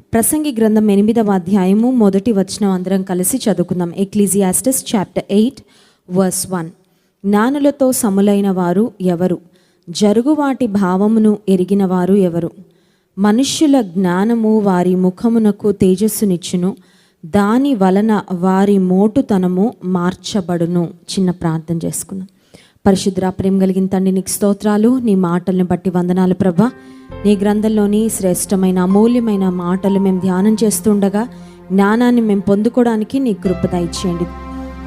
ప్రసంగి గ్రంథం ఎనిమిదవ అధ్యాయము మొదటి వచనం అందరం కలిసి చదువుకుందాం. Ecclesiastes chapter eight verse one. జ్ఞానులతో సములైన వారు ఎవరు? జరుగు వాటి భావమును ఎరిగిన వారు ఎవరు? మనుష్యుల జ్ఞానము వారి ముఖమునకు తేజస్సునిచ్చును. దాని వలన వారి మోటుతనము మార్చబడును. చిన్న ప్రార్థన చేసుకున్నాం పరిశుద్ర ప్రేమ కలిగిన తండ్రి నీకు స్తోత్రాలు నీ మాటల్ని బట్టి వందనాలు ప్రభా. నీ గ్రంథంలోని శ్రేష్టమైన అమూల్యమైన మాటలు మేము ధ్యానం చేస్తుండగా జ్ఞానాన్ని మేము పొందుకోవడానికి నీ కృప దయచేయండి.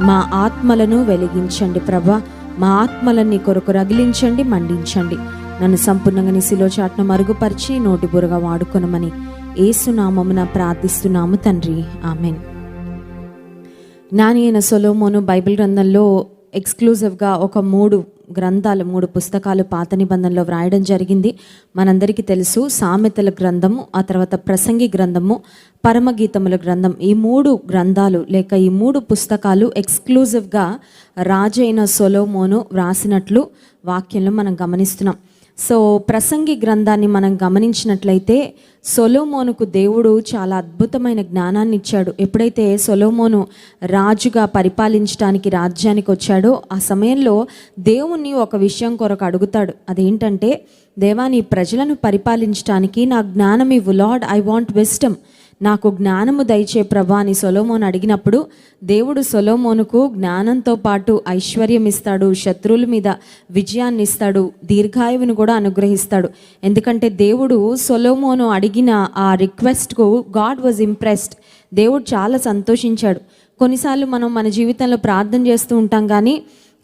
మా ఆత్మలను వెలిగించండి ప్రభా. మా ఆత్మలను నీ కొరకు రగిలించండి మండించండి. నన్ను సంపూర్ణంగా నీ శిలో చాటును మరుగుపరిచి నోటి బురగా వాడుకొనమని ఏసునామమున ప్రార్థిస్తున్నాము తండ్రి. ఆమెన్. జ్ఞాని అయిన సొలోమోను బైబిల్ గ్రంథంలో ఎక్స్క్లూజివ్గా ఒక మూడు గ్రంథాలు మూడు పుస్తకాలు పాత నిబంధనలో వ్రాయడం జరిగింది. మనందరికీ తెలుసు సామెతల గ్రంథము ఆ తర్వాత ప్రసంగి గ్రంథము పరమగీతముల గ్రంథం. ఈ మూడు గ్రంథాలు లేక ఈ మూడు పుస్తకాలు ఎక్స్క్లూజివ్గా రాజైన సొలోమోను వ్రాసినట్లు వాక్యంలో మనం గమనిస్తున్నాం. సో ప్రసంగి గ్రంథాన్ని మనం గమనించినట్లయితే సొలోమోనుకు దేవుడు చాలా అద్భుతమైన జ్ఞానాన్ని ఇచ్చాడు. ఎప్పుడైతే సొలోమోను రాజుగా పరిపాలించడానికి రాజ్యానికి వచ్చాడో ఆ సమయంలో దేవుణ్ణి ఒక విషయం కొరకు అడుగుతాడు. అదేంటంటే దేవా నీ ప్రజలను పరిపాలించడానికి నా జ్ఞానం ఇవ్వు లార్డ్ ఐ వాంట్ విస్టమ్. నాకు జ్ఞానము దయచే ప్రభా అని సొలోమోను అడిగినప్పుడు దేవుడు సొలోమోనుకు జ్ఞానంతో పాటు ఐశ్వర్యం ఇస్తాడు శత్రువుల మీద విజయాన్ని ఇస్తాడు దీర్ఘాయువును కూడా అనుగ్రహిస్తాడు. ఎందుకంటే దేవుడు సొలోమోను అడిగిన ఆ రిక్వెస్ట్కు గాడ్ వాజ్ ఇంప్రెస్డ్. దేవుడు చాలా సంతోషించాడు. కొన్నిసార్లు మనం మన జీవితంలో ప్రార్థన చేస్తూ ఉంటాం కానీ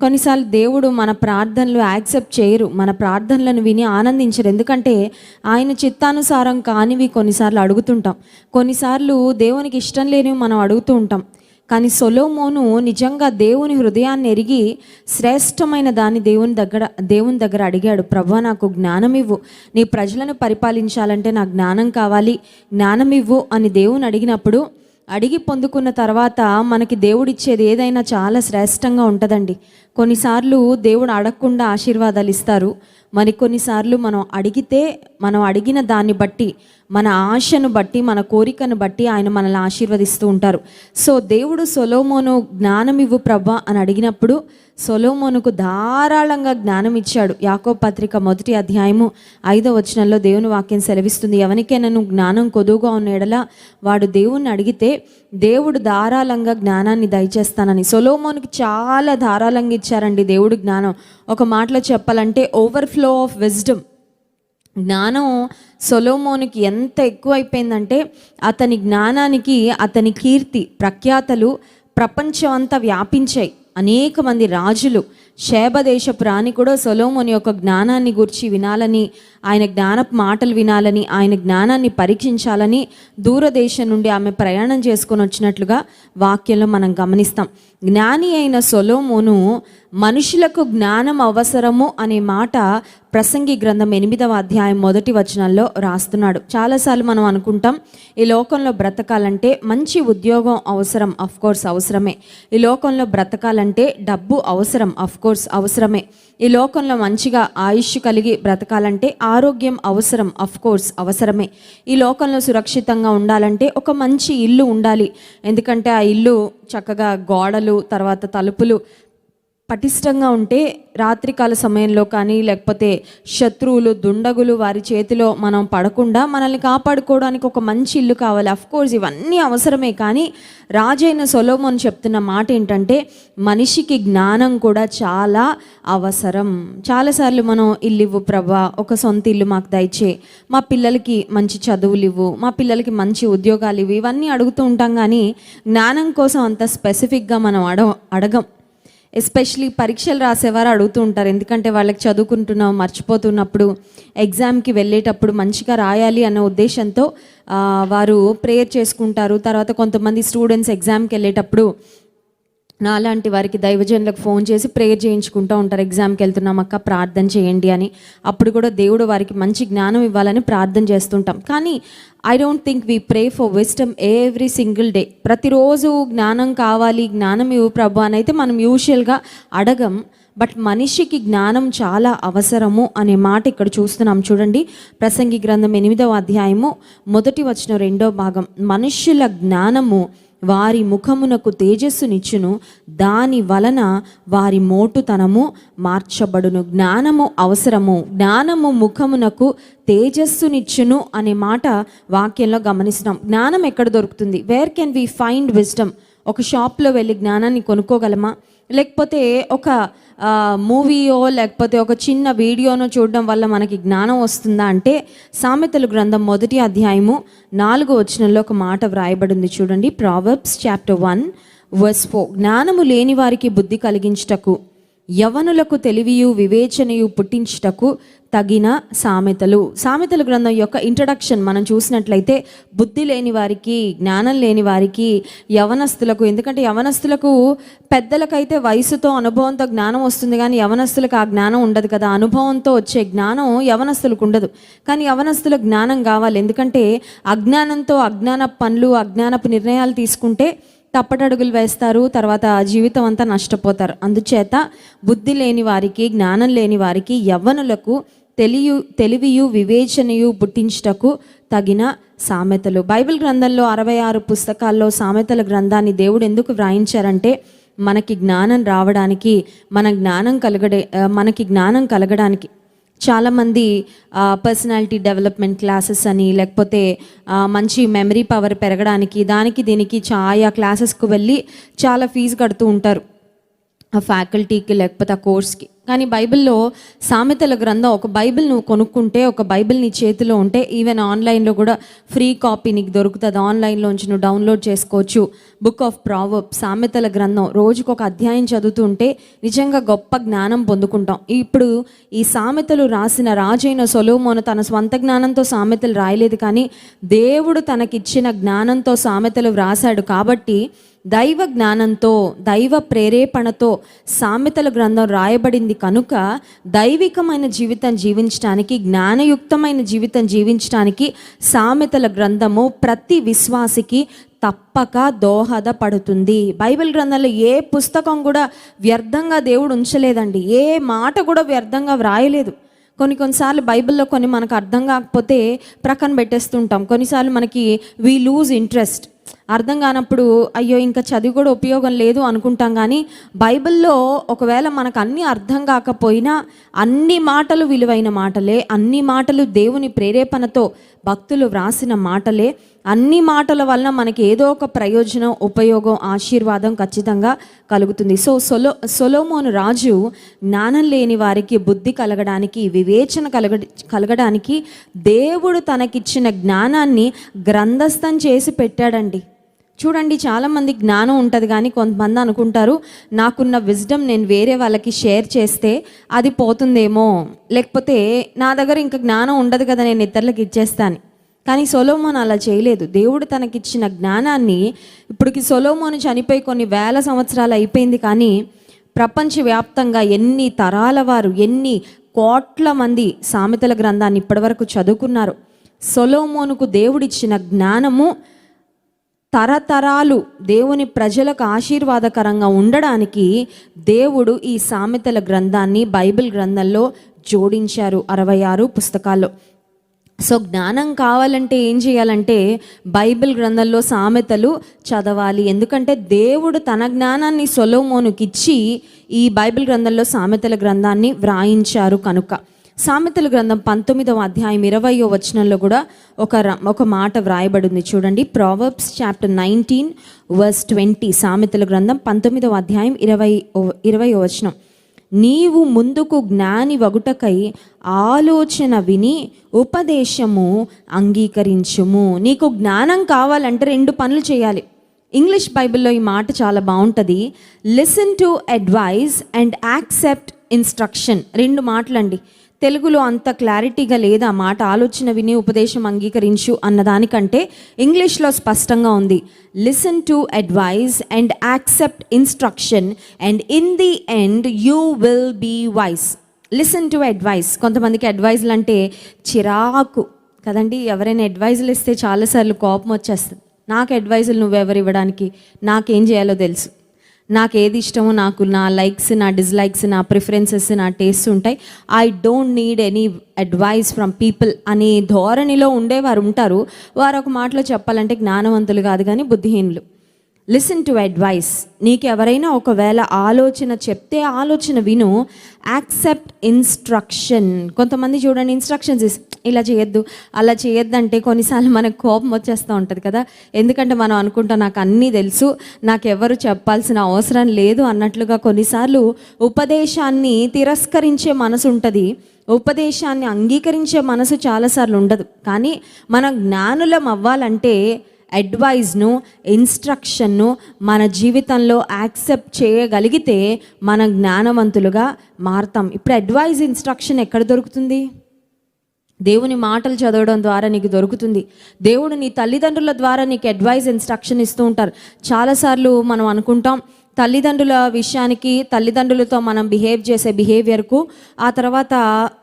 కొన్నిసార్లు దేవుడు మన ప్రార్థనలు యాక్సెప్ట్ చేయరు మన ప్రార్థనలను విని ఆనందించరు. ఎందుకంటే ఆయన చిత్తానుసారం కానివి కొన్నిసార్లు అడుగుతుంటాం. కొన్నిసార్లు దేవునికి ఇష్టం లేనివి మనం అడుగుతూ ఉంటాం. కానీ సొలోమోను నిజంగా దేవుని హృదయాన్ని ఎరిగి శ్రేష్టమైన దాన్ని దేవుని దగ్గర దేవుని దగ్గర అడిగాడు ప్రభా నాకు జ్ఞానం ఇవ్వు. నీ ప్రజలను పరిపాలించాలంటే నాకు జ్ఞానం కావాలి. జ్ఞానం ఇవ్వు అని దేవుని అడిగినప్పుడు అడిగి పొందుకున్న తర్వాత మనకి దేవుడిచ్చేది ఏదైనా చాలా శ్రేష్టంగా ఉంటుందండి. కొన్నిసార్లు దేవుడు అడగకుండా ఆశీర్వాదాలు ఇస్తారు. మరి కొన్నిసార్లు మనం అడిగితే మనం అడిగిన దాన్ని బట్టి మన ఆశను బట్టి మన కోరికను బట్టి ఆయన మనల్ని ఆశీర్వదిస్తూ ఉంటారు. సో దేవుడు సొలోమోను జ్ఞానం ఇవ్వు ప్రభా అని అడిగినప్పుడు సొలోమోనుకు ధారాళంగా జ్ఞానం ఇచ్చాడు. యాకో పత్రిక మొదటి అధ్యాయము ఐదో వచనంలో దేవుని వాక్యం సెలవిస్తుంది. ఎవరికైనా నువ్వు జ్ఞానం కొదువుగా ఉన్న ఎడల వాడు దేవుణ్ణి అడిగితే దేవుడు ధారాళంగా జ్ఞానాన్ని దయచేస్తానని. సొలోమోన్కి చాలా ధారాళంగా ఇచ్చారండి దేవుడు జ్ఞానం. ఒక మాటలో చెప్పాలంటే ఓవర్ఫ్లో ఆఫ్ విజ్డమ్ జ్ఞానం సొలోమోనికి ఎంత ఎక్కువైపోయిందంటే అతని జ్ఞానానికి అతని కీర్తి ప్రఖ్యాతలు ప్రపంచం అంతా వ్యాపించాయి. అనేక మంది రాజులు శేబదేశపు రాణి కూడా సొలోమోని యొక్క జ్ఞానాన్ని గురించి వినాలని ఆయన జ్ఞానపు మాటలు వినాలని ఆయన జ్ఞానాన్ని పరీక్షించాలని దూరదేశం నుండి ఆమె ప్రయాణం చేసుకొని వచ్చినట్లుగా వాక్యంలో మనం గమనిస్తాం. జ్ఞాని అయిన సొలోమోను మనుషులకు జ్ఞానం అవసరము అనే మాట ప్రసంగి గ్రంథం ఎనిమిదవ అధ్యాయం మొదటి వచనంలో రాస్తున్నాడు. చాలాసార్లు మనం అనుకుంటాం ఈ లోకంలో బ్రతకాలంటే మంచి ఉద్యోగం అవసరం కోర్స్ అవసరమే. ఈ లోకంలో బ్రతకాలంటే డబ్బు అవసరం కోర్స్ అవసరమే. ఈ లోకంలో మంచిగా ఆయుష్ కలిగి బ్రతకాలంటే ఆరోగ్యం అవసరం అఫ్ కోర్స్ అవసరమే. ఈ లోకంలో సురక్షితంగా ఉండాలంటే ఒక మంచి ఇల్లు ఉండాలి. ఎందుకంటే ఆ ఇల్లు చక్కగా గోడలు తర్వాత తలుపులు పటిష్టంగా ఉంటే రాత్రికాల సమయంలో కానీ లేకపోతే శత్రువులు దుండగులు వారి చేతిలో మనం పడకుండా మనల్ని కాపాడుకోవడానికి ఒక మంచి ఇల్లు కావాలి. అఫ్ కోర్స్ ఇవన్నీ అవసరమే కానీ రాజైన సొలోమోన్ చెప్తున్న మాట ఏంటంటే మనిషికి జ్ఞానం కూడా చాలా అవసరం. చాలాసార్లు మనం ఇల్లు ఇవ్వు ప్రభా ఒక సొంత ఇల్లు మాకు దయచే. మా పిల్లలకి మంచి చదువులు ఇవ్వు. మా పిల్లలకి మంచి ఉద్యోగాలు ఇవ్వు. ఇవన్నీ అడుగుతూ ఉంటాం కానీ జ్ఞానం కోసం అంత స్పెసిఫిక్గా మనం అడ అడగం. ఎస్పెషలీ పరీక్షలు రాసేవారు అడుగుతూ ఉంటారు. ఎందుకంటే వాళ్ళకి చదువుకుంటున్నాం మర్చిపోతున్నప్పుడు ఎగ్జామ్కి వెళ్ళేటప్పుడు మంచిగా రాయాలి అన్న ఉద్దేశంతో వారు ప్రేయర్ చేసుకుంటారు. తర్వాత కొంతమంది స్టూడెంట్స్ ఎగ్జామ్కి వెళ్ళేటప్పుడు నాలాంటి వారికి దైవజనులకు ఫోన్ చేసి ప్రేయర్ చేయించుకుంటూ ఉంటారు. ఎగ్జామ్కి వెళ్తున్నాం అక్క ప్రార్థన చేయండి అని. అప్పుడు కూడా దేవుడు వారికి మంచి జ్ఞానం ఇవ్వాలని ప్రార్థన చేస్తుంటాం. కానీ I don't think we pray for wisdom every single day ప్రతిరోజు జ్ఞానం కావాలి జ్ఞానం ఇవ్వు ప్రభు అని అయితే మనం యూజువల్గా అడగం. బట్ మనిషికి జ్ఞానం చాలా అవసరము అనే మాట ఇక్కడ చూస్తున్నాం. చూడండి ప్రసంగి గ్రంథం ఎనిమిదవ అధ్యాయము మొదటి వచ్చిన రెండో భాగం. మనుష్యుల జ్ఞానము వారి ముఖమునకు తేజస్సునిచ్చును. దాని వలన వారి మోటుతనము మార్చబడును. జ్ఞానము అవసరము. జ్ఞానము ముఖమునకు తేజస్సునిచ్చును అనే మాట వాక్యంలో గమనిస్తున్నాం. జ్ఞానం ఎక్కడ దొరుకుతుంది? Where can we find wisdom ఒక షాప్లో వెళ్ళి జ్ఞానాన్ని కొనుక్కోగలమా? లేకపోతే ఒక మూవీయో లేకపోతే ఒక చిన్న వీడియోనో చూడడం వల్ల మనకి జ్ఞానం వస్తుందా అంటే సామెతలు గ్రంథం మొదటి అధ్యాయము నాలుగో వచనంలో ఒక మాట వ్రాయబడింది చూడండి. Proverbs chapter one verse four. జ్ఞానము లేని వారికి బుద్ధి కలిగించుటకు యవనులకు తెలివియు వివేచనయు పుట్టించుటకు తగిన సామెతలు. సామెతల గ్రంథం యొక్క ఇంట్రడక్షన్ మనం చూసినట్లయితే బుద్ధి లేని వారికి జ్ఞానం లేని వారికి యవనస్తులకు ఎందుకంటే యవనస్తులకు పెద్దలకైతే వయసుతో అనుభవంతో జ్ఞానం వస్తుంది కానీ యవనస్తులకు ఆ జ్ఞానం ఉండదు కదా. అనుభవంతో వచ్చే జ్ఞానం యవనస్తులకు ఉండదు. కానీ యవనస్తుల జ్ఞానం కావాలి. ఎందుకంటే అజ్ఞానంతో అజ్ఞాన పనులు అజ్ఞానపు నిర్ణయాలు తీసుకుంటే తప్పటడుగులు వేస్తారు తర్వాత జీవితం అంతా నష్టపోతారు. అందుచేత బుద్ధి లేని వారికి జ్ఞానం లేని వారికి యవ్వనులకు తెలియు తెలివియు వివేచనయు పుట్టించుటకు తగిన సామెతలు. బైబిల్ గ్రంథంలో అరవై ఆరు పుస్తకాల్లో సామెతల గ్రంథాన్ని దేవుడు ఎందుకు వ్రాయించారంటే మనకి జ్ఞానం రావడానికి మన జ్ఞానం కలగడే మనకి జ్ఞానం కలగడానికి. చాలామంది పర్సనాలిటీ డెవలప్మెంట్ క్లాసెస్ అని లేకపోతే మంచి మెమరీ పవర్ పెరగడానికి దానికి దీనికి ఆయా క్లాసెస్కు వెళ్ళి చాలా ఫీజు కడుతూ ఉంటారు. ఆ ఫ్యాకల్టీకి లేకపోతే ఆ కోర్స్కి కానీ బైబిల్లో సామెతల గ్రంథం ఒక బైబిల్ నువ్వు కొనుక్కుంటే ఒక బైబిల్ నీ చేతిలో ఉంటే ఈవెన్ ఆన్లైన్లో కూడా ఫ్రీ కాపీ నీకు దొరుకుతుంది. ఆన్లైన్లోంచి నువ్వు డౌన్లోడ్ చేసుకోవచ్చు. బుక్ ఆఫ్ ప్రావర్బ్ సామెతల గ్రంథం. రోజుకు ఒక అధ్యాయం చదువుతుంటే నిజంగా గొప్ప జ్ఞానం పొందుకుంటాం. ఇప్పుడు ఈ సామెతలు రాసిన రాజైన సొలోమోను తన స్వంత జ్ఞానంతో సామెతలు రాయలేదు కానీ దేవుడు తనకిచ్చిన జ్ఞానంతో సామెతలు వ్రాసాడు కాబట్టి దైవ జ్ఞానంతో దైవ ప్రేరేపణతో సామెతల గ్రంథం రాయబడింది కనుక దైవికమైన జీవితం జీవించడానికి జ్ఞానయుక్తమైన జీవితం జీవించడానికి సామెతల గ్రంథము ప్రతి విశ్వాసికి తప్పక దోహదపడుతుంది. బైబిల్ గ్రంథంలో ఏ పుస్తకం కూడా వ్యర్థంగా దేవుడు ఉంచలేదండి. ఏ మాట కూడా వ్యర్థంగా వ్రాయలేదు. కొన్ని కొన్నిసార్లు బైబిల్లో కొన్ని మనకు అర్థం కాకపోతే ప్రక్కన పెట్టేస్తుంటాం. కొన్నిసార్లు మనకి వీ లూజ్ ఇంట్రెస్ట్ అర్థం కానప్పుడు అయ్యో ఇంకా చదివి కూడా ఉపయోగం లేదు అనుకుంటాం కానీ బైబిల్లో ఒకవేళ మనకు అన్నీ అర్థం కాకపోయినా అన్ని మాటలు విలువైన మాటలే అన్ని మాటలు దేవుని ప్రేరేపణతో భక్తులు వ్రాసిన మాటలే అన్ని మాటల వలన మనకి ఏదో ఒక ప్రయోజనం ఉపయోగం ఆశీర్వాదం ఖచ్చితంగా కలుగుతుంది. సో సొలో సొలోమోను రాజు జ్ఞానం లేని వారికి బుద్ధి కలగడానికి వివేచన కలగ కలగడానికి దేవుడు తనకిచ్చిన జ్ఞానాన్ని గ్రంథస్థం చేసి పెట్టాడండి. చూడండి చాలామంది జ్ఞానం ఉంటుంది కానీ కొంతమంది అనుకుంటారు నాకున్న విజ్డమ్ నేను వేరే వాళ్ళకి షేర్ చేస్తే అది పోతుందేమో. లేకపోతే నా దగ్గర ఇంకా జ్ఞానం ఉండదు కదా నేను ఇతరులకు ఇచ్చేస్తాను. కానీ సొలోమోన్ అలా చేయలేదు. దేవుడు తనకిచ్చిన జ్ఞానాన్ని ఇప్పటికి సొలోమోను చనిపోయి కొన్ని వేల సంవత్సరాలు అయిపోయింది కానీ ప్రపంచవ్యాప్తంగా ఎన్ని తరాల వారు ఎన్ని కోట్ల మంది సామెతల గ్రంథాన్ని ఇప్పటివరకు చదువుకున్నారు. సొలోమోనుకు దేవుడిచ్చిన జ్ఞానము తరతరాలు దేవుని ప్రజలకు ఆశీర్వాదకరంగా ఉండడానికి దేవుడు ఈ సామెతల గ్రంథాన్ని బైబిల్ గ్రంథంలో జోడించారు అరవై ఆరు పుస్తకాల్లో. సో జ్ఞానం కావాలంటే ఏం చేయాలంటే బైబిల్ గ్రంథంలో సామెతలు చదవాలి. ఎందుకంటే దేవుడు తన జ్ఞానాన్ని సొలోమోనుకిచ్చి ఈ బైబిల్ గ్రంథంలో సామెతల గ్రంథాన్ని వ్రాయించారు కనుక. సామెతల గ్రంథం పంతొమ్మిదవ అధ్యాయం ఇరవయో వచనంలో కూడా ఒక ఒక మాట వ్రాయబడింది. చూడండి. Proverbs chapter nineteen verse twenty సామెతల గ్రంథం పంతొమ్మిదవ అధ్యాయం ఇరవై ఇరవయో వచనం. నీవు ముందుకు జ్ఞాని వగుటకై ఆలోచన విని ఉపదేశము అంగీకరించుము. నీకు జ్ఞానం కావాలంటే రెండు పనులు చేయాలి. ఇంగ్లీష్ బైబిల్లో ఈ మాట చాలా బాగుంటుంది. Listen to advice and accept instruction రెండు మాటలండి. తెలుగులో అంత క్లారిటీగా లేదా ఆ మాట. ఆలోచన విని ఉపదేశం అంగీకరించు అన్నదానికంటే ఇంగ్లీష్లో స్పష్టంగా ఉంది. Listen to advice and accept instruction and in the end you will be wise listen to advice కొంతమందికి అడ్వైజ్లు అంటే చిరాకు. కదండి ఎవరైనా అడ్వైజులు ఇస్తే చాలాసార్లు కోపం వచ్చేస్తుంది. నాకు అడ్వైజులు నువ్వెవరు ఇవ్వడానికి? నాకేం చేయాలో తెలుసు. నాకు ఏది ఇష్టమో నాకు నా లైక్స్ నా డిస్లైక్స్ నా ప్రిఫరెన్సెస్ నా టేస్ట్ ఉంటాయి. I don't need any advice from people అనే ధోరణిలో ఉండేవారు ఉంటారు. వారు ఒక మాటలో చెప్పాలంటే జ్ఞానవంతులు కాదు కానీ బుద్ధిహీనులు. లిసన్ టు అడ్వైస్ నీకు ఎవరైనా ఒకవేళ ఆలోచన చెప్తే ఆలోచన విను. యాక్సెప్ట్ ఇన్స్ట్రక్షన్ కొంతమంది చూడండి ఇన్స్ట్రక్షన్స్ ఇస్ ఇలా చేయొద్దు అలా చేయొద్దు అంటే కొన్నిసార్లు మనకు కోపం వచ్చేస్తూ ఉంటుంది కదా. ఎందుకంటే మనం అనుకుంటాం నాకు అన్నీ తెలుసు నాకు చెప్పాల్సిన అవసరం లేదు అన్నట్లుగా కొన్నిసార్లు ఉపదేశాన్ని తిరస్కరించే మనసు ఉంటుంది. ఉపదేశాన్ని అంగీకరించే మనసు చాలాసార్లు ఉండదు. కానీ మన జ్ఞానులం అవ్వాలంటే అడ్వైజ్ను ఇన్స్ట్రక్షన్ను మన జీవితంలో యాక్సెప్ట్ చేయగలిగితే మన జ్ఞానవంతులుగా మారుతాం. ఇప్పుడు అడ్వైజ్ ఇన్స్ట్రక్షన్ ఎక్కడ దొరుకుతుంది? దేవుని మాటలు చదవడం ద్వారా నీకు దొరుకుతుంది. దేవుడు నీ తల్లిదండ్రుల ద్వారా నీకు అడ్వైజ్ ఇన్స్ట్రక్షన్ ఇస్తూ ఉంటారు. చాలాసార్లు మనం అనుకుంటాం తల్లిదండ్రుల విషయానికి తల్లిదండ్రులతో మనం బిహేవ్ చేసే బిహేవియర్కు ఆ తర్వాత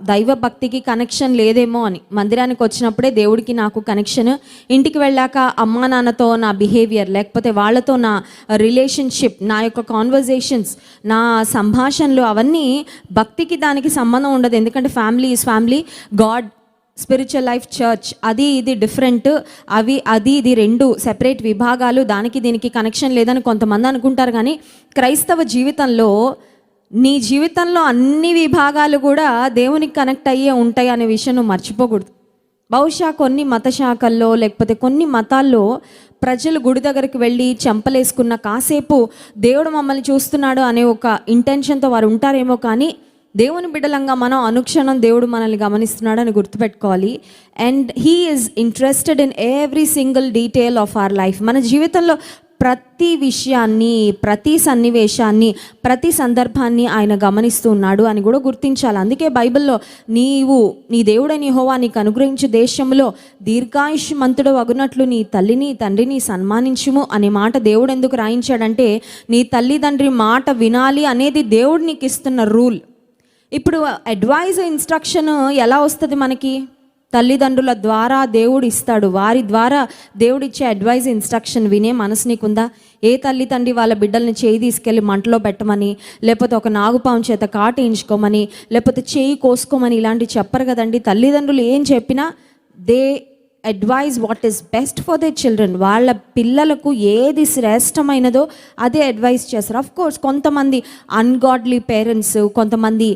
దైవ భక్తికి కనెక్షన్ లేదేమో అని. మందిరానికి వచ్చినప్పుడే దేవుడికి నాకు కనెక్షన్ ఇంటికి వెళ్ళాక అమ్మా నాన్నతో నా బిహేవియర్ లేకపోతే వాళ్ళతో నా రిలేషన్షిప్ నా యొక్క కాన్వర్జేషన్స్ నా సంభాషణలు అవన్నీ భక్తికి దానికి సంబంధం ఉండదు. ఎందుకంటే family is family God spiritual life church అది ఇది డిఫరెంట్ అవి అది ఇది రెండు సెపరేట్ విభాగాలు దానికి దీనికి కనెక్షన్ లేదని కొంతమంది అనుకుంటారు కానీ క్రైస్తవ జీవితంలో నీ జీవితంలో అన్ని విభాగాలు కూడా దేవునికి కనెక్ట్ అయ్యే ఉంటాయి అనే విషయం నువ్వు మర్చిపోకూడదు. బహుశా కొన్ని మత శాఖల్లో లేకపోతే కొన్ని మతాల్లో ప్రజలు గుడి దగ్గరికి వెళ్ళి చెంపలేసుకున్న కాసేపు దేవుడు మమ్మల్ని చూస్తున్నాడు అనే ఒక ఇంటెన్షన్తో వారు ఉంటారేమో కానీ దేవుని బిడ్డలంగా మనం అనుక్షణం దేవుడు మనల్ని గమనిస్తున్నాడని గుర్తుపెట్టుకోవాలి. And he is interested in every single detail of our life మన జీవితంలో ప్రతి విషయాన్ని ప్రతి సన్నివేశాన్ని ప్రతి సందర్భాన్ని ఆయన గమనిస్తూ ఉన్నాడు అని కూడా గుర్తించాలి. అందుకే బైబిల్లో నీవు నీ దేవుడని హోవా నీకు అనుగ్రహించు దేశంలో దీర్ఘాయుష్మంతుడు అగునట్లు నీ తల్లిని తండ్రిని సన్మానించుము అనే మాట దేవుడు ఎందుకు రాయించాడంటే నీ తల్లిదండ్రి మాట వినాలి అనేది దేవుడు నీకు ఇస్తున్న రూల్. ఇప్పుడు అడ్వైజ్ ఇన్స్ట్రక్షన్ ఎలా వస్తుంది మనకి? తల్లిదండ్రుల ద్వారా దేవుడు ఇస్తాడు. వారి ద్వారా దేవుడు ఇచ్చే అడ్వైజ్ ఇన్స్ట్రక్షన్ వినే మనసు నీకుందా? ఏ తల్లి తండ్రి వాళ్ళ బిడ్డల్ని చేయి తీసుకెళ్ళి మంటలో పెట్టమని లేకపోతే ఒక నాగుపాము చేత కాటేయించుకోమని లేకపోతే చేయి కోసుకోమని ఇలాంటివి చెప్పరు కదండి. తల్లిదండ్రులు ఏం చెప్పినా they advise what is best for the children వాళ్ళ పిల్లలకు ఏది శ్రేష్టమైనదో అదే అడ్వైస్ చేస్తారు. అఫ్ కోర్స్ కొంతమంది అన్గాడ్లీ పేరెంట్స్ కొంతమంది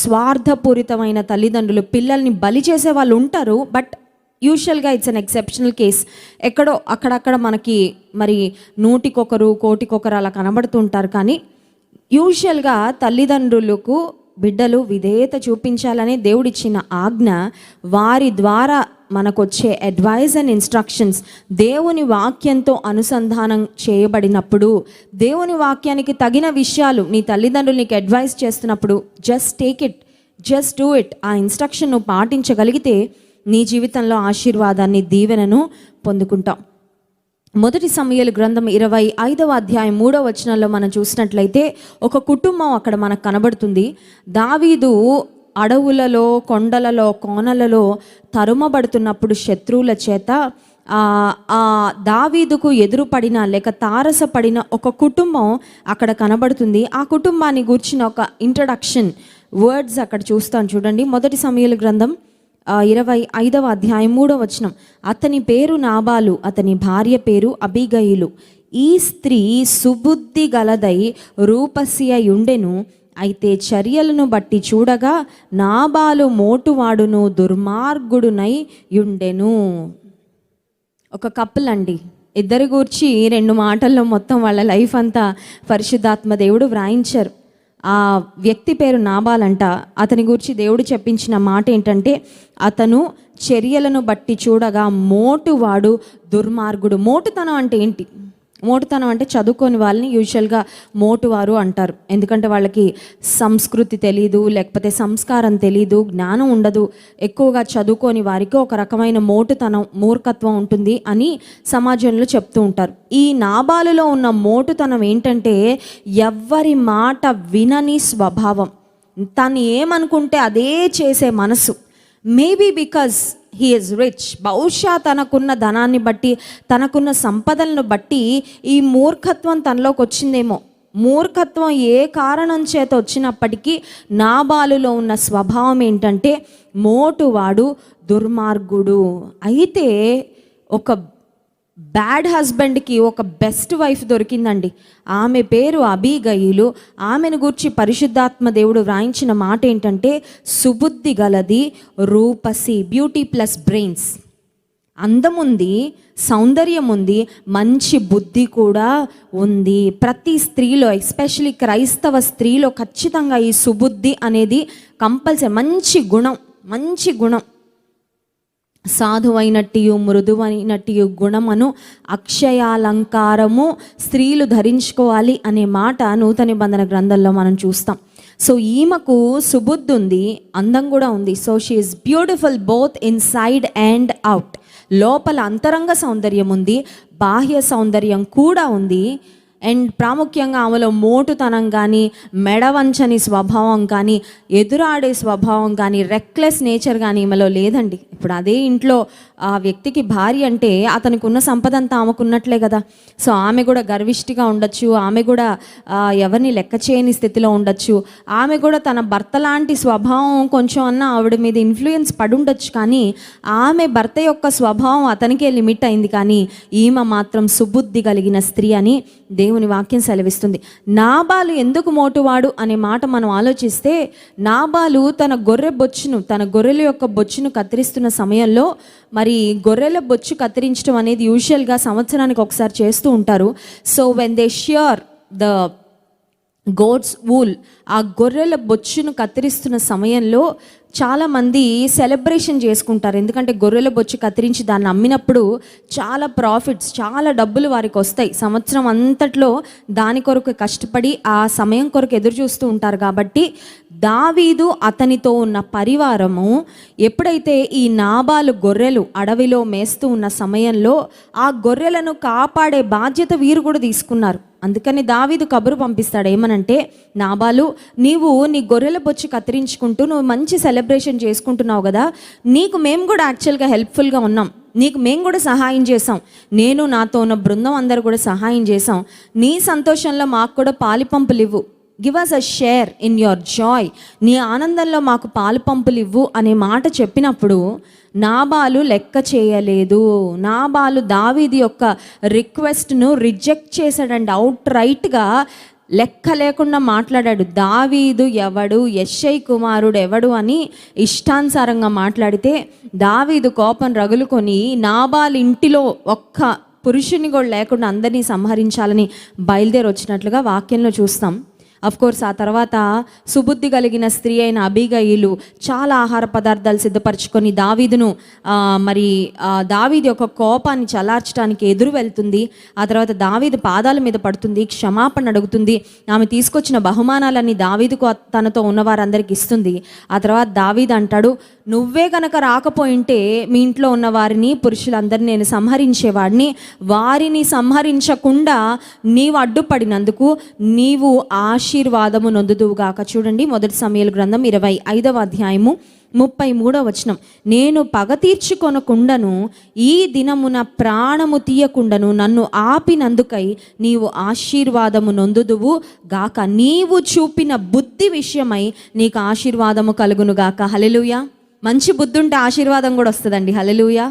స్వార్థపూరితమైన తల్లిదండ్రులు పిల్లల్ని బలి చేసే వాళ్ళు ఉంటారు. బట్ యూజువల్గా ఇట్స్ అన్ ఎక్సెప్షనల్ కేస్ ఎక్కడో అక్కడక్కడ మనకి మరి నూటికొకరు కోటికొకరు అలా కనబడుతుంటారు. కానీ యూజువల్గా తల్లిదండ్రులకు బిడ్డలు విధేయత చూపించాలనే దేవుడిచ్చిన ఆజ్ఞ వారి ద్వారా మనకొచ్చే అడ్వైజ్ అండ్ ఇన్స్ట్రక్షన్స్ దేవుని వాక్యంతో అనుసంధానం చేయబడినప్పుడు దేవుని వాక్యానికి తగిన విషయాలు నీ తల్లిదండ్రులు నీకు అడ్వైస్ చేస్తున్నప్పుడు just take it just do it ఆ ఇన్స్ట్రక్షన్ నువ్వు పాటించగలిగితే నీ జీవితంలో ఆశీర్వాదాన్ని దీవెనను పొందుకుంటాం. మొదటి సమయాల గ్రంథం ఇరవై ఐదవ అధ్యాయం మూడవ వచనంలో మనం చూసినట్లయితే ఒక కుటుంబం అక్కడ మనకు కనబడుతుంది. దావీదు అడవులలో కొండలలో కోనలలో తరుమబడుతున్నప్పుడు శత్రువుల చేత ఆ దావీదుకు ఎదురుపడిన లేక తారసపడిన ఒక కుటుంబం అక్కడ కనబడుతుంది. ఆ కుటుంబాన్ని గూర్చిన ఒక ఇంట్రడక్షన్ వర్డ్స్ అక్కడ చూస్తాను చూడండి. మొదటి సమయాల గ్రంథం ఇరవై ఐదవ అధ్యాయం మూడవ వచనం. అతని పేరు నాబాలు అతని భార్య పేరు అబిగయిలు. ఈ స్త్రీ సుబుద్ధి గలదై రూపసి అయి ఉండెను అయితే చర్యలను బట్టి చూడగా నాబాలు మోటువాడును దుర్మార్గుడునై యుండెను. ఒక కప్పుల్ అండి. ఇద్దరి గూర్చి రెండు మాటల్లో మొత్తం వాళ్ళ లైఫ్ అంతా పరిశుద్ధాత్మ దేవుడు వ్రాయించారు. ఆ వ్యక్తి పేరు నాబాలంట. అతని గురించి దేవుడు చెప్పించిన మాట ఏంటంటే అతను చర్యలను బట్టి చూడగా మోటువాడు దుర్మార్గుడు. మోటుతనం అంటే ఏంటి? మోటుతనం అంటే చదువుకోని వాళ్ళని యూజువల్గా మోటువారు అంటారు. ఎందుకంటే వాళ్ళకి సంస్కృతి తెలీదు లేకపోతే సంస్కారం తెలీదు జ్ఞానం ఉండదు. ఎక్కువగా చదువుకోని వారికి ఒక రకమైన మోటుతనం మూర్ఖత్వం ఉంటుంది అని సమాజంలో చెప్తూ ఉంటారు. ఈ నాబాలులో ఉన్న మోటుతనం ఏంటంటే ఎవ్వరి మాట వినని స్వభావం. తను ఏమనుకుంటే అదే చేసే మనసు. Maybe because he is rich బహుశా తనకున్న ధనాన్ని బట్టి తనకున్న సంపదలను బట్టి ఈ మూర్ఖత్వం తనలోకి వచ్చిందేమో. మూర్ఖత్వం ఏ కారణం చేత వచ్చినప్పటికీ నాబాలులో ఉన్న స్వభావం ఏంటంటే మోటువాడు దుర్మార్గుడు. అయితే ఒక బ్యాడ్ హస్బెండ్కి ఒక బెస్ట్ వైఫ్ దొరికిందండి. ఆమె పేరు అబీగయులు ఆమెను గూర్చి పరిశుద్ధాత్మ దేవుడు వ్రాయించిన మాట ఏంటంటే సుబుద్ధి గలది రూపసి బ్యూటీ ప్లస్ బ్రెయిన్స్. అందం ఉంది సౌందర్యం ఉంది మంచి బుద్ధి కూడా ఉంది. ప్రతి స్త్రీలో ఎస్పెషలీ క్రైస్తవ స్త్రీలో ఖచ్చితంగా ఈ సుబుద్ధి అనేది కంపల్సరీ మంచి గుణం మంచి గుణం. సాధువైనట్టియు మృదువైనట్టియు గుణమును అక్షయాలంకారము స్త్రీలు ధరించుకోవాలి అనే మాట నూతన నిబంధన గ్రంథంలో మనం చూస్తాం. సో ఈమెకు సుబుద్ధి ఉంది అందం కూడా ఉంది. So she is beautiful both inside and out లోపల అంతరంగ సౌందర్యం ఉంది బాహ్య సౌందర్యం కూడా ఉంది. అండ్ ప్రాముఖ్యంగా ఆమెలో మోటుతనం కానీ మెడవంచని స్వభావం కానీ ఎదురాడే స్వభావం కానీ రెక్లెస్ నేచర్ కానీ ఈమెలో లేదండి. ఇప్పుడు అదే ఇంట్లో ఆ వ్యక్తికి భార్య అంటే అతనికి ఉన్న సంపద అంతా ఆమెకున్నట్లే కదా. సో ఆమె కూడా గర్విష్టిగా ఉండొచ్చు ఆమె కూడా ఎవరిని లెక్క చేయని స్థితిలో ఉండొచ్చు ఆమె కూడా తన భర్త లాంటి స్వభావం కొంచెం అన్న ఆవిడ మీద ఇన్ఫ్లుయెన్స్ పడుండొచ్చు కానీ ఆమె భర్త యొక్క స్వభావం అతనికే లిమిట్ అయింది కానీ ఈమె మాత్రం సుబుద్ధి కలిగిన స్త్రీ అని దేవుని వాక్యం సెలవిస్తుంది. నాబాలు ఎందుకు మోటువాడు అనే మాట మనం ఆలోచిస్తే నాబాలు తన గొర్రె బొచ్చును తన గొర్రెల యొక్క బొచ్చును కత్తిరిస్తున్న సమయంలో మరి గొర్రెల బొచ్చు కత్తిరించడం అనేది యూజువల్గా సంవత్సరానికి ఒకసారి చేస్తూ ఉంటారు. So when they shear the goats wool ఆ గొర్రెల బొచ్చును కత్తిరిస్తున్న సమయంలో చాలామంది సెలబ్రేషన్ చేసుకుంటారు. ఎందుకంటే గొర్రెల బొచ్చు కత్తిరించి దాన్ని అమ్మినప్పుడు చాలా ప్రాఫిట్స్ చాలా డబ్బులు వారికి వస్తాయి. సంవత్సరం అంతట్లో దాని కొరకు కష్టపడి ఆ సమయం కొరకు ఎదురు చూస్తూ ఉంటారు. కాబట్టి దావీదు అతనితో ఉన్న పరివారము ఎప్పుడైతే ఈ నాబాలు గొర్రెలు అడవిలో మేస్తూ ఉన్న సమయంలో ఆ గొర్రెలను కాపాడే బాధ్యత వీరు కూడా తీసుకున్నారు. అందుకని దావీదు కబురు పంపిస్తాడు. ఏమనంటే నాబాలు నీవు నీ గొర్రెల బొచ్చి కత్తిరించుకుంటూ నువ్వు మంచి సెలబ్రేషన్ చేసుకుంటున్నావు కదా నీకు మేము కూడా యాక్చువల్గా హెల్ప్ఫుల్గా ఉన్నాం. నీకు మేము కూడా సహాయం చేసాం నేను నాతో ఉన్న బృందం అందరూ కూడా సహాయం చేసాం నీ సంతోషంలో మాకు కూడా పాలిపంపులు ఇవ్వు give us a share in your joy నీ ఆనందంలో మాకు పాలు పంపులు ఇవ్వు అనే మాట చెప్పినప్పుడు నాబాలు లెక్క చేయలేదు. నాబాలు దావీది యొక్క రిక్వెస్ట్ను రిజెక్ట్ చేశాడండి. అవుట్ రైట్గా లెక్క లేకుండా మాట్లాడాడు. దావీదు ఎవడు యశ్ఐ కుమారుడు ఎవడు అని ఇష్టానుసారంగా మాట్లాడితే దావీదు కోపం రగులుకొని నాబాల్ ఇంటిలో ఒక్క పురుషుని కూడా లేకుండా అందరినీ సంహరించాలని బయలుదేరి వచ్చినట్లుగా వాక్యంలో చూస్తాం. కోర్స్ ఆ తర్వాత సుబుద్ధి కలిగిన స్త్రీ అయిన అబిగయిలు చాలా ఆహార పదార్థాలు సిద్ధపరచుకొని దావీదును మరి ఆ, యొక్క కోపాన్ని చల్లార్చడానికి ఎదురు వెళ్తుంది. ఆ తర్వాత దావీదు పాదాల మీద పడుతుంది క్షమాపణ అడుగుతుంది. ఆమె తీసుకొచ్చిన బహుమానాలన్నీ దావీదుకు తనతో ఉన్న వారందరికి ఇస్తుంది. ఆ తర్వాత దావీద్ అంటాడు నువ్వే కనుక రాకపోయింటే మీ ఇంట్లో ఉన్న వారిని పురుషులందరినీ నేను సంహరించేవాడిని. వారిని సంహరించకుండా నీవు అడ్డుపడినందుకు నీవు ఆశ ఆశీర్వాదము నొందుదువుగాక చూడండి మొదటి సమయాల గ్రంథం ఇరవై ఐదవ అధ్యాయము ముప్పై మూడవ వచనం. నేను పగ తీర్చుకొనకుండను ఈ దినమున ప్రాణము తీయకుండను నన్ను ఆపినందుకై నీవు ఆశీర్వాదము నొందుదువు గాక. నీవు చూపిన బుద్ధి విషయమై నీకు ఆశీర్వాదము కలుగును గాక. హలెలుయా మంచి బుద్ధి ఉంటే ఆశీర్వాదం కూడా వస్తుందండి. హలెలుయా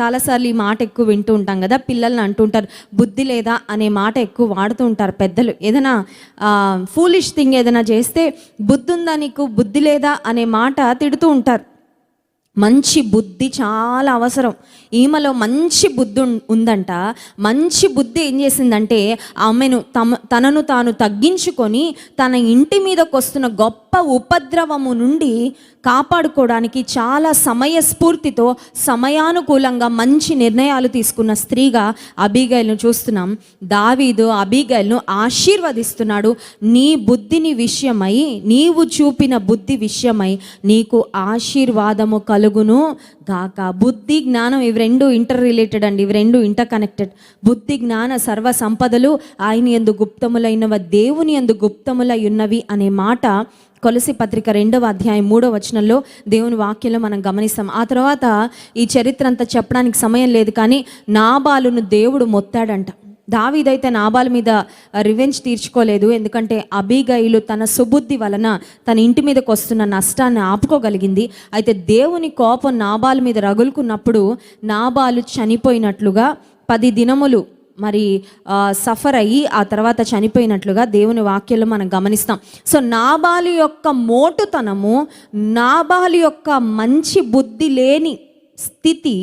చాలాసార్లు ఈ మాట ఎక్కువ వింటూ ఉంటాం కదా పిల్లల్ని అంటుంటారు బుద్ధి లేదా? అనే మాట ఎక్కువ వాడుతూ ఉంటారు పెద్దలు. ఏదైనా ఫూలిష్ థింగ్ ఏదైనా చేస్తే బుద్ధి ఉందా నీకు? బుద్ధి లేదా? అనే మాట తిడుతూ ఉంటారు. మంచి బుద్ధి చాలా అవసరం. ఈమెలో మంచి బుద్ధి ఉం- ఉందంట. మంచి బుద్ధి ఏం చేసిందంటే ఆమెను తమ తనను తాను తగ్గించుకొని తన ఇంటి మీదకి వస్తున్న గొప్ప ఉపద్రవము నుండి కాపాడుకోవడానికి చాలా సమయస్ఫూర్తితో సమయానుకూలంగా మంచి నిర్ణయాలు తీసుకున్న స్త్రీగా అబీగైల్ను చూస్తున్నాం. దావీదు అబీగైల్ను ఆశీర్వదిస్తున్నాడు. నీ బుద్ధిని విషయమై నీవు చూపిన బుద్ధి విషయమై నీకు ఆశీర్వాదము కలుగును. గాక బుద్ధి జ్ఞానం ఇవి రెండు ఇంటర్ రిలేటెడ్ అండి. ఇవి రెండు ఇంటర్ కనెక్టెడ్ బుద్ధి జ్ఞాన సర్వ సంపదలు ఆయన ఎందు గుప్తములైనవ దేవుని ఎందు గుప్తములై ఉన్నవి అనే మాట కొలసి పత్రిక రెండవ అధ్యాయం మూడవ వచనంలో దేవుని వాక్యంలో మనం గమనిస్తాం. ఆ తర్వాత ఈ చరిత్ర అంతా చెప్పడానికి సమయం లేదు కానీ నాబాలును దేవుడు మొత్తాడంట. దావీదైతే నాబాల్ మీద రివెంజ్ తీర్చుకోలేదు. ఎందుకంటే అబీగయిలు తన సుబుద్ధి వలన తన ఇంటి మీదకు వస్తున్న నష్టాన్ని ఆపుకోగలిగింది. అయితే దేవుని కోపం నాబాల్ మీద రగులుకున్నప్పుడు నాబాలు చనిపోయినట్లుగా పది దినములు మరి సఫర్ అయ్యి ఆ తర్వాత చనిపోయినట్లుగా దేవుని వాక్యంలో మనం గమనిస్తాం. సో నాబాలు యొక్క మోటుతనము నాబాలు యొక్క మంచి బుద్ధి లేని స్థితి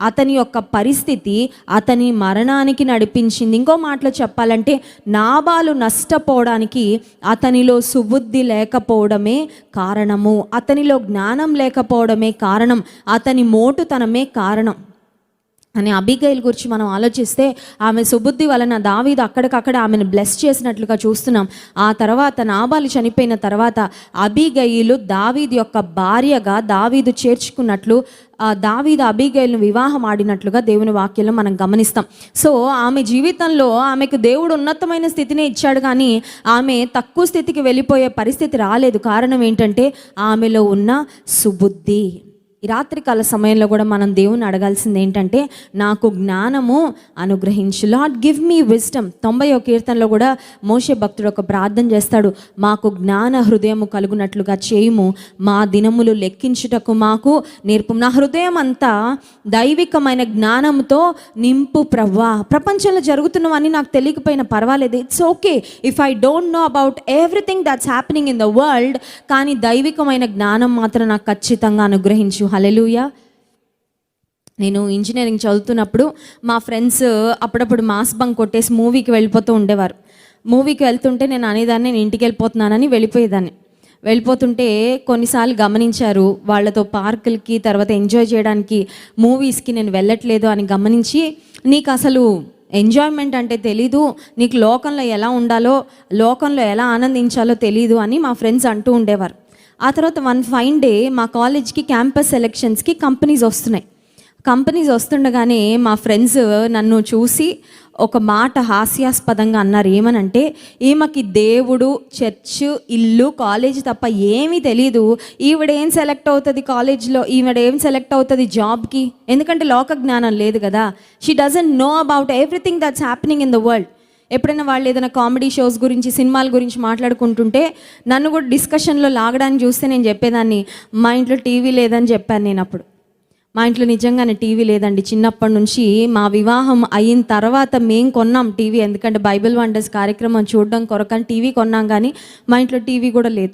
అతని యొక్క పరిస్థితి అతని మరణానికి నడిపించింది. ఇంకో మాటలో చెప్పాలంటే నాబాలు నష్టపోవడానికి అతనిలో సుబుద్ధి లేకపోవడమే కారణము. అతనిలో జ్ఞానం లేకపోవడమే కారణం. అతని మోటుతనమే కారణం. అని అబిగైల్ గురించి మనం ఆలోచిస్తే ఆమె సుబుద్ధి వలన దావీదు అక్కడికక్కడ ఆమెను బ్లెస్ చేసినట్లుగా చూస్తున్నాం. ఆ తర్వాత నాబాలు చనిపోయిన తర్వాత అబిగయిలు దావీదు యొక్క భార్యగా దావీదు చేర్చుకున్నట్లు ఆ దావీదు అబిగైల్ను వివాహం ఆడినట్లుగా దేవుని వాక్యంలో మనం గమనిస్తాం. సో ఆమె జీవితంలో ఆమెకు దేవుడు ఉన్నతమైన స్థితిని ఇచ్చాడు కానీ ఆమె తక్కువ స్థితికి వెళ్ళిపోయే పరిస్థితి రాలేదు. కారణం ఏంటంటే ఆమెలో ఉన్న సుబుద్ధి. ఈ రాత్రికాల సమయంలో కూడా మనం దేవుని అడగాల్సింది ఏంటంటే నాకు జ్ఞానము అనుగ్రహించు. లాడ్ గివ్ మీ విజ్డమ్ తొంభై ఒక కీర్తనలో కూడా మోసే భక్తుడు ఒక ప్రార్థన చేస్తాడు మాకు జ్ఞాన హృదయము కలుగునట్లుగా చేయము. మా దినములు లెక్కించుటకు మాకు నేర్పు. నా హృదయం అంతా దైవికమైన జ్ఞానంతో నింపు ప్రవ్వా. ప్రపంచంలో జరుగుతున్నవన్నీ నాకు తెలియకపోయినా పర్వాలేదు. It's okay if I don't know about everything that's happening in the world కానీ దైవికమైన జ్ఞానం మాత్రం నాకు ఖచ్చితంగా అనుగ్రహించు. హలెలుయ నేను ఇంజనీరింగ్ చదువుతున్నప్పుడు మా ఫ్రెండ్స్ అప్పుడప్పుడు మాస్ బంక్ కొట్టేసి మూవీకి వెళ్ళిపోతూ ఉండేవారు. మూవీకి వెళ్తుంటే నేను అనేదాన్ని నేను ఇంటికి వెళ్ళిపోతున్నానని వెళ్ళిపోయేదాన్ని. వెళ్ళిపోతుంటే కొన్నిసార్లు గమనించారు వాళ్ళతో పార్కులకి తర్వాత ఎంజాయ్ చేయడానికి మూవీస్కి నేను వెళ్ళట్లేదు అని గమనించి నీకు అసలు ఎంజాయ్మెంట్ అంటే తెలీదు నీకు లోకంలో ఎలా ఉండాలో లోకంలో ఎలా ఆనందించాలో తెలీదు అని మా ఫ్రెండ్స్ అంటూ ఉండేవారు. ఆ తర్వాత వన్ ఫైన్ డే మా కాలేజ్కి క్యాంపస్ సెలెక్షన్స్కి కంపెనీస్ వస్తున్నాయి. కంపెనీస్ వస్తుండగానే మా ఫ్రెండ్స్ నన్ను చూసి ఒక మాట హాస్యాస్పదంగా అన్నారు. ఏమనంటే ఈమెకి దేవుడు చర్చ్ ఇల్లు కాలేజ్ తప్ప ఏమీ తెలియదు ఈవిడ ఏం సెలెక్ట్ అవుతుంది కాలేజ్లో? ఈవిడేం సెలెక్ట్ అవుతుంది జాబ్కి? ఎందుకంటే లోక జ్ఞానం లేదు కదా. She doesn't know about everything that's happening in the world ఎప్పుడైనా వాళ్ళు ఏదైనా కామెడీ షోస్ గురించి సినిమాల గురించి మాట్లాడుకుంటుంటే నన్ను కూడా డిస్కషన్లో లాగడానికి చూస్తే నేను చెప్పేదాన్ని మా ఇంట్లో టీవీ లేదని చెప్పాను నేను అప్పుడు. మా ఇంట్లో నిజంగానే టీవీ లేదండి. చిన్నప్పటి నుంచి మా వివాహం అయిన తర్వాత మేం కొన్నాం టీవీ. ఎందుకంటే బైబిల్ వండర్స్ కార్యక్రమం చూడడం కొరకని టీవీ కొన్నాం కానీ మా ఇంట్లో టీవీ కూడా లేదు.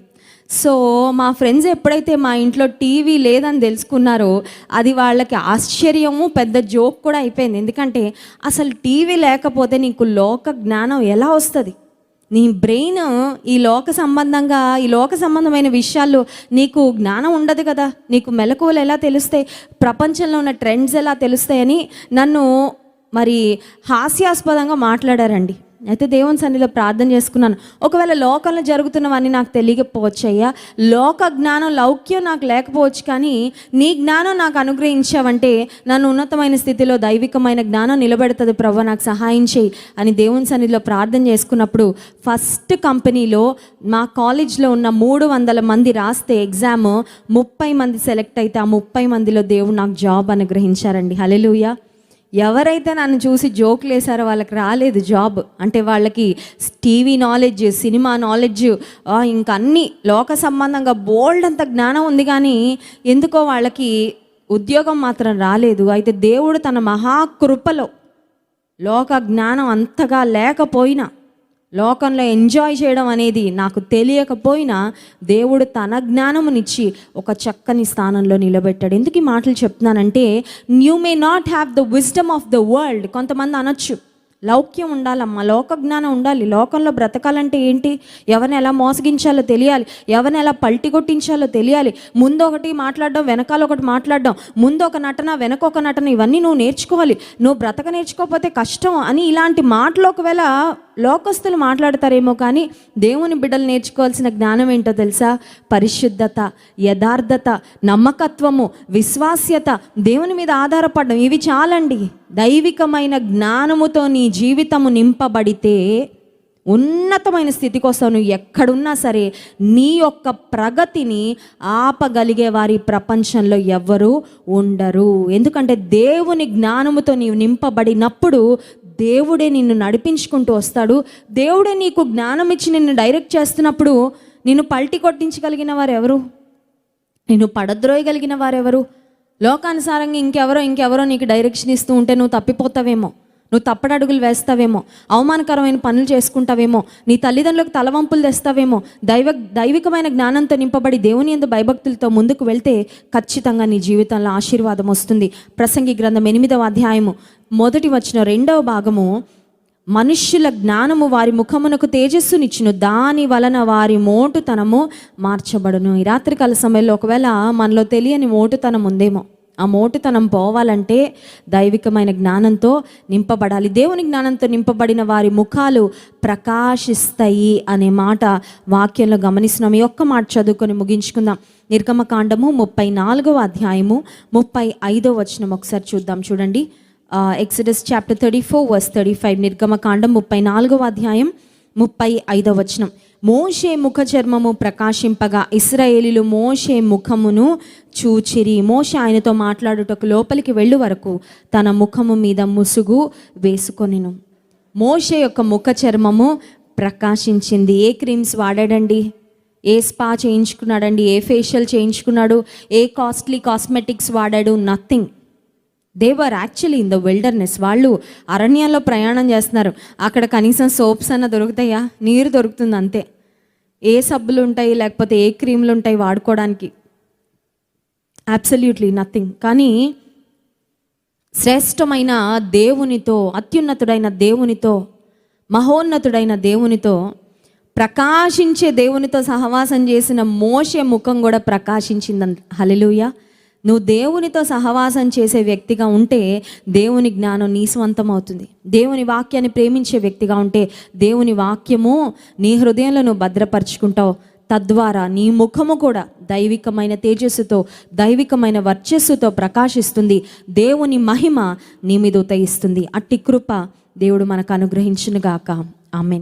సో మా ఫ్రెండ్స్ ఎప్పుడైతే మా ఇంట్లో టీవీ లేదని తెలుసుకున్నారో అది వాళ్ళకి ఆశ్చర్యము పెద్ద జోక్ కూడా అయిపోయింది. ఎందుకంటే అసలు టీవీ లేకపోతే నీకు లోక జ్ఞానం ఎలా వస్తుంది? నీ బ్రెయిన్ ఈ లోక సంబంధంగా ఈ లోక సంబంధమైన విషయాల్లో నీకు జ్ఞానం ఉండదు కదా? నీకు మెలకువలు ఎలా తెలుస్తాయి? ప్రపంచంలో ఉన్న ట్రెండ్స్ ఎలా తెలుస్తాయని నన్ను మరి హాస్యాస్పదంగా మాట్లాడారండి. అయితే దేవుని సన్నిధిలో ప్రార్థన చేసుకున్నాను. ఒకవేళ లోకంలో జరుగుతున్నవన్నీ నాకు తెలియకపోవచ్చయ్యా లోక జ్ఞానం లౌక్యం నాకు లేకపోవచ్చు కానీ నీ జ్ఞానం నాకు అనుగ్రహించావంటే నన్ను ఉన్నతమైన స్థితిలో దైవికమైన జ్ఞానం నిలబెడుతుంది ప్రభు నాకు సహాయం చేయి అని దేవుని సన్నిధిలో ప్రార్థన చేసుకున్నప్పుడు ఫస్ట్ కంపెనీలో మా కాలేజ్లో ఉన్న మూడు వందల మంది రాస్తే ఎగ్జామ్ ముప్పై మంది సెలెక్ట్ అయితే ఆ ముప్పై మందిలో దేవుడు నాకు జాబ్ అనుగ్రహించారండి. హలెలుయా ఎవరైతే నన్ను చూసి జోకులు వేసారో వాళ్ళకి రాలేదు జాబ్. అంటే వాళ్ళకి టీవీ నాలెడ్జ్ సినిమా నాలెడ్జ్ ఇంకా అన్ని లోక సంబంధంగా బోల్డ్ అంత జ్ఞానం ఉంది కానీ ఎందుకో వాళ్ళకి ఉద్యోగం మాత్రం రాలేదు. అయితే దేవుడు తన మహాకృపలో లోక జ్ఞానం అంతగా లేకపోయినా లోకంలో ఎంజాయ్ చేయడం అనేది నాకు తెలియకపోయినా దేవుడు తన జ్ఞానమునిచ్చి ఒక చక్కని స్థానంలో నిలబెట్టాడు. ఎందుకు ఈ మాటలు చెప్తున్నానంటే you may not have the wisdom of the world కొంతమంది అనొచ్చు. లౌక్యం ఉండాలమ్మా లోక జ్ఞానం ఉండాలి. లోకంలో బ్రతకాలంటే ఏంటి? ఎవరిని ఎలా మోసగించాలో తెలియాలి. ఎవరిని ఎలా పల్టి కొట్టించాలో తెలియాలి. ముందు ఒకటి మాట్లాడడం వెనకాల ఒకటి మాట్లాడడం ముందు ఒక నటన వెనక ఒక నటన ఇవన్నీ నువ్వు నేర్చుకోవాలి. నువ్వు బ్రతక నేర్చుకోకపోతే కష్టం అని ఇలాంటి మాటలు ఒకవేళ లోకస్తులు మాట్లాడతారేమో కానీ దేవుని బిడ్డలు నేర్చుకోవాల్సిన జ్ఞానం ఏంటో తెలుసా? పరిశుద్ధత యథార్థత నమ్మకత్వము విశ్వాస్యత దేవుని మీద ఆధారపడడం. ఇవి చాలండి. దైవికమైన జ్ఞానముతో నీ జీవితము నింపబడితే ఉన్నతమైన స్థితి కోసం నువ్వు ఎక్కడున్నా సరే నీ యొక్క ప్రగతిని ఆపగలిగే వారి ప్రపంచంలో ఎవ్వరూ ఉండరు. ఎందుకంటే దేవుని జ్ఞానముతో నీవు నింపబడినప్పుడు దేవుడే నిన్ను నడిపించుకుంటూ వస్తాడు. దేవుడే నీకు జ్ఞానం ఇచ్చి నిన్ను డైరెక్ట్ చేస్తున్నప్పుడు నిన్ను పల్టి కొట్టించగలిగిన వారు ఎవరు నిన్ను పడద్రోయగలిగిన వారెవరు? లోకానుసారంగా ఇంకెవరో ఇంకెవరో నీకు డైరెక్షన్ ఇస్తూ ఉంటే నువ్వు తప్పిపోతావేమో? నువ్వు తప్పడడుగులు వేస్తావేమో? అవమానకరమైన పనులు చేసుకుంటావేమో? నీ తల్లిదండ్రులకు తలవంపులు తెస్తావేమో? దైవ దైవికమైన జ్ఞానంతో నింపబడి దేవుని ఎందు భయభక్తులతో ముందుకు వెళ్తే ఖచ్చితంగా నీ జీవితంలో ఆశీర్వాదం వస్తుంది. ప్రసంగి గ్రంథం ఎనిమిదవ అధ్యాయము. మొదటి వచ్చిన రెండవ భాగము మనుష్యుల జ్ఞానము వారి ముఖమునకు తేజస్సునిచ్చును. దాని వలన వారి మోటుతనము మార్చబడును. ఈ రాత్రికాల సమయంలో ఒకవేళ మనలో తెలియని మోటుతనం ఉందేమో ఆ మోటుతనం పోవాలంటే దైవికమైన జ్ఞానంతో నింపబడాలి. దేవుని జ్ఞానంతో నింపబడిన వారి ముఖాలు ప్రకాశిస్తాయి అనే మాట వాక్యంలో గమనిస్తున్నాం. ఈ ఒక్క మాట చదువుకొని ముగించుకుందాం. నిర్గమకాండము ముప్పై నాలుగవ అధ్యాయము ముప్పై ఐదో వచనం. ఒకసారి చూద్దాం. చూడండి. Exodus chapter thirty four verse thirty five నిర్గమకాండం ముప్పై నాలుగవ అధ్యాయం ముప్పై ఐదవ వచనం. మోషే ముఖ చర్మము ప్రకాశింపగా ఇస్రాయేలీలు మోషే ముఖమును చూచిరి. మోషే ఆయనతో మాట్లాడుటకు లోపలికి వెళ్ళు వరకు తన ముఖము మీద ముసుగు వేసుకొనిను. మోషే యొక్క ముఖ చర్మము ప్రకాశించింది. ఏ క్రీమ్స్ వాడాడండి? ఏ స్పా చేయించుకున్నాడండి? ఏ ఫేషియల్ చేయించుకున్నాడు? ఏ కాస్ట్లీ కాస్మెటిక్స్ వాడాడు? Nothing. They were actually in the wilderness వాళ్ళు అరణ్యంలో ప్రయాణం చేస్తున్నారు. అక్కడ కనీసం సోప్స్ అన్న దొరుకుతాయా? నీరు దొరుకుతుంది అంతే. ఏ సబ్బులు ఉంటాయి? లేకపోతే ఏ క్రీములు ఉంటాయి వాడుకోవడానికి? అబ్సల్యూట్లీ నథింగ్ కానీ శ్రేష్టమైన దేవునితో అత్యున్నతుడైన దేవునితో మహోన్నతుడైన దేవునితో ప్రకాశించే దేవునితో సహవాసం చేసిన మోషే ముఖం కూడా ప్రకాశించిందంట. హలెలుయ నువ్వు దేవునితో సహవాసం చేసే వ్యక్తిగా ఉంటే దేవుని జ్ఞానం నీ స్వంతం అవుతుంది. దేవుని వాక్యాన్ని ప్రేమించే వ్యక్తిగా ఉంటే దేవుని వాక్యము నీ హృదయంలో నువ్వు భద్రపరుచుకుంటావు. తద్వారా నీ ముఖము కూడా దైవికమైన తేజస్సుతో దైవికమైన వర్చస్సుతో ప్రకాశిస్తుంది. దేవుని మహిమ నీ మీద ఉతయిస్తుంది అట్టి కృప దేవుడు మనకు అనుగ్రహించునుగాక. ఆమెన్.